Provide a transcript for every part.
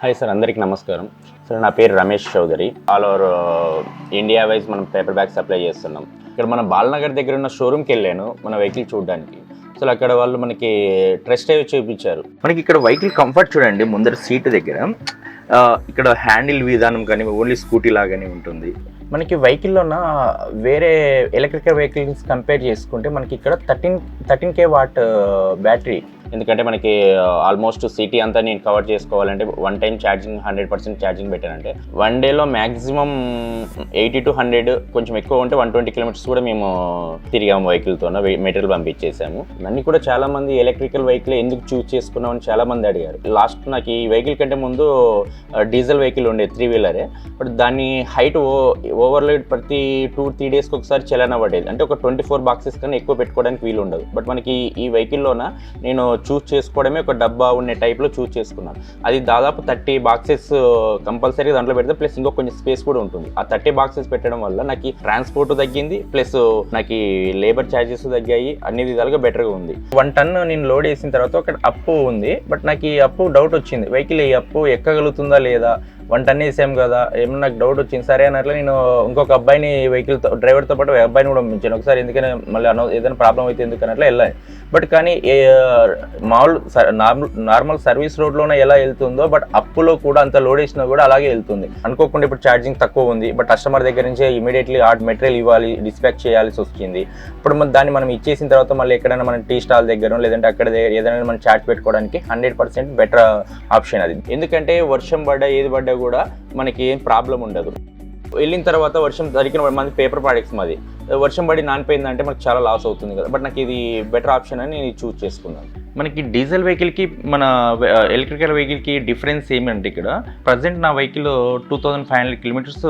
Hi sir అందరికీ నమస్కారం. Sir నా పేరు Ramesh Chaudhary. All over India wise మనం పేపర్ బ్యాగ్ సప్లై చేస్తున్నాం. ఇక్కడ మన బాలనగర్ దగ్గర ఉన్న షోరూమ్కి వెళ్ళాను మన వెహికల్ చూడడానికి. అసలు అక్కడ వాళ్ళు మనకి ట్రెస్ట్ డ్రైవ్ చూపించారు. మనకి ఇక్కడ వెహికల్ కంఫర్ట్ చూడండి ముందర సీట్ దగ్గర. ఆ, ఇక్కడ హ్యాండిల్ విధానం కానీ ఓన్లీ స్కూటీ లాగానే ఉంటుంది. మనకి వెహికల్లోన వేరే ఎలక్ట్రికల్ వెహికల్స్ కంపేర్ చేసుకుంటే మనకి ఇక్కడ thirteen thirteen K watt battery ఎందుకంటే మనకి ఆల్మోస్ట్ సిటీ అంతా నేను కవర్ చేసుకోవాలంటే one time charging hundred percent charging పెట్టానంటే. One డేలో మ్యాక్సిమం ఎయిటీ టు హండ్రెడ్ కొంచెం ఎక్కువ ఉంటే వన్ ట్వంటీ కిలోమీటర్స్ కూడా మేము తిరిగాము వెహికల్తో మెటీరియల్ పంపించేసాము. నన్ను కూడా చాలా మంది ఎలక్ట్రికల్ వెహికల్ ఎందుకు చూస్ చేసుకున్నామని చాలా మంది అడిగారు. లాస్ట్ నాకు ఈ వెహికల్ కంటే ముందు డీజిల్ వెహికల్ ఉండేది త్రీ వీలరే బట్ దాని హైట్ ఓవర్లోడ్ ప్రతి టూ త్రీ డేస్కి ఒకసారి చలన పడేది. అంటే ఒక ట్వంటీ ఫోర్ బాక్సెస్ కన్నా ఎక్కువ పెట్టుకోవడానికి వీలు ఉండదు బట్ మనకి ఈ వెహికల్లోన నేను చూస్ చేసుకోవడమే ఒక డబ్బా ఉండే టైప్లో చూస్ చేసుకున్నాను. అది దాదాపు థర్టీ బాక్సెస్ కంపల్సరీ uh, దాంట్లో పెడితే ప్లస్ ఇంకో కొంచెం స్పేస్ కూడా ఉంటుంది. ఆ థర్టీ బాక్సెస్ పెట్టడం వల్ల నాకు ట్రాన్స్పోర్ట్ తగ్గింది ప్లస్ uh, నాకు లేబర్ ఛార్జెస్ తగ్గాయి అన్ని విధాలుగా బెటర్గా ఉంది. వన్ టన్ నేను లోడ్ చేసిన తర్వాత ఒక అప్పు ఉంది బట్ నాకు ఈ అప్పు డౌట్ వచ్చింది. వెహికల్ ఈ అప్పు ఎక్కగలుగుతుందా లేదా? వన్ టన్ వేసాం కదా? ఏమన్నా నాకు డౌట్ వచ్చింది? సరే అన్నట్లు నేను ఇంకొక అబ్బాయిని వెహికల్ డ్రైవర్తో పాటు ఒక అబ్బాయిని కూడా పంపించాను. ఒకసారి ఎందుకని మళ్ళీ ఏదైనా ప్రాబ్లం అయితే ఎందుకు అన్నట్లు వెళ్ళాను. బట్ కానీ మామూలు స- నార్మల్ నార్మల్ సర్వీస్ రోడ్లోనే ఎలా వెళ్తుందో బట్ అప్పులో కూడా అంత లోడ్ వేసినా కూడా అలాగే వెళ్తుంది. అనుకోకుండా ఇప్పుడు ఛార్జింగ్ తక్కువ ఉంది బట్ కస్టమర్ దగ్గర నుంచే ఇమీడియట్లీ ఆ మెటీరియల్ ఇవ్వాలి డిస్పాచ్ చేయాల్సి వచ్చింది. ఇప్పుడు దాన్ని మనం ఇచ్చేసిన తర్వాత మళ్ళీ ఎక్కడైనా మనం టీ స్టాల్ దగ్గర లేదంటే అక్కడ దగ్గర ఏదైనా మనం చాట్ పెట్టుకోవడానికి హండ్రెడ్ పర్సెంట్ బెటర్ ఆప్షన్ అది. ఎందుకంటే వర్షం పడ్డా ఏది పడ్డా కూడా మనకి ఏం ప్రాబ్లం ఉండదు. వెళ్ళిన తర్వాత వర్షం దొరికిన మంది పేపర్ ప్రోడక్ట్స్ మాది. వర్షం పడి నానిపోయిందంటే మనకు చాలా లాస్ అవుతుంది కదా బట్ నాకు ఇది బెటర్ ఆప్షన్ అని నేను చూస్ చేసుకున్నాను. మనకి డీజిల్ వెహికల్కి మన ఎలక్ట్రికల్ వెహికల్కి డిఫరెన్స్ ఏమంటే ఇక్కడ ప్రజెంట్ నా vehicle two thousand five hundred kilometres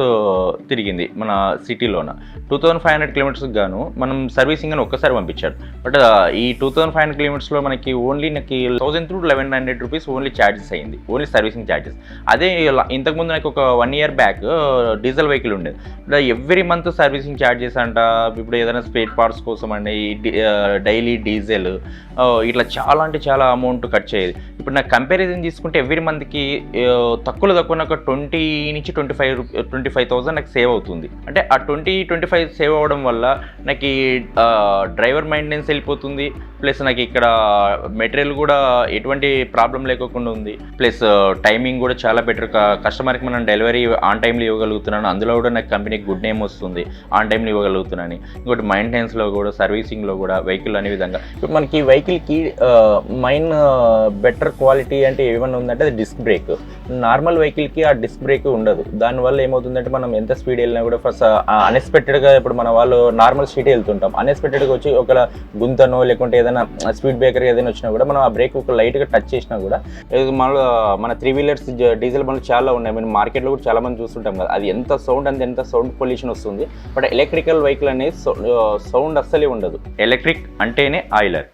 తిరిగింది మన సిటీలోన. Two thousand five hundred kilometres గాను మనం సర్వీసింగ్ అని ఒక్కసారి పంపించాడు బట్ ఈ టూ థౌజండ్ ఫైవ్ హండ్రెడ్ కిలోమీటర్స్లో మనకి ఓన్లీ నాకు thousand to eleven hundred rupees only charges అయింది. ఓన్లీ సర్వీసింగ్ ఛార్జెస్ అదే ఇంతకుముందు నాకు ఒక one year back diesel vehicle ఉండేది. ఇప్పుడు ఎవ్రీ మంత్ సర్వీసింగ్ ఛార్జెస్ అంట ఇప్పుడు ఏదైనా స్పేర్ పార్ట్స్ కోసం అండి డైలీ డీజిల్ ఇట్లా చాలా అంటే చాలా అమౌంట్ కట్ చేయదు. ఇప్పుడు నాకు కంపారిజన్ తీసుకుంటే ఎవ్రీ మంత్కి తక్కువలో తక్కువ నాకు ట్వంటీ నుంచి twenty five twenty five thousand నాకు సేవ్ అవుతుంది. అంటే ఆ ట్వంటీ ట్వంటీ ఫైవ్ సేవ్ అవ్వడం వల్ల నాకు డ్రైవర్ మెయింటెనెన్స్ వెళ్ళిపోతుంది. ప్లస్ నాకు ఇక్కడ మెటీరియల్ కూడా ఎటువంటి ప్రాబ్లం లేకోకుండా ఉంది. ప్లస్ టైమింగ్ కూడా చాలా బెటర్ కస్టమర్కి మనం డెలివరీ ఆన్ టైంలో ఇవ్వగలుగుతున్నాను. అందులో కూడా నాకు కంపెనీకి గుడ్ నేమ్ వస్తుంది. ఆన్ టైంలో ఇవ్వగలుగుతున్నాను ఇంకోటి మెయింటెనెన్స్లో కూడా సర్వీసింగ్లో కూడా వెహికల్ అనే విధంగా. ఇప్పుడు మనకి వెహికల్కి మైన్ బెటర్ క్వాలిటీ అంటే ఏమైనా ఉందంటే అది డిస్క్ బ్రేక్ నార్మల్ వెహికల్కి ఆ డిస్క్ బ్రేక్ ఉండదు. దానివల్ల ఏమవుతుందంటే మనం ఎంత స్పీడ్ వెళ్ళినా కూడా ఫస్ట్ అన్ఎక్స్పెక్టెడ్గా ఇప్పుడు మన వాళ్ళు నార్మల్ స్పీడ్ వెళ్తుంటాం. అన్ఎక్స్పెక్టెడ్గా వచ్చి ఒక గుంతనో లేకుంటే ఏదైనా స్పీడ్ బ్రేకర్ ఏదైనా వచ్చినా కూడా మనం ఆ బ్రేక్ ఒక లైట్గా టచ్ చేసినా కూడా ఇది మన మన త్రీ వీలర్స్ డీజిల్ బండ్లు చాలా ఉన్నాయి. మేము మార్కెట్లో కూడా చాలా మంది చూస్తుంటాం కదా. అది ఎంత సౌండ్ అంత ఎంత సౌండ్ పొల్యూషన్ వస్తుంది. బట్ ఎలక్ట్రికల్ వెహికల్ అనేది సౌండ్ అస్సలే ఉండదు. ఎలక్ట్రిక్ అంటేనే ఆయిలర్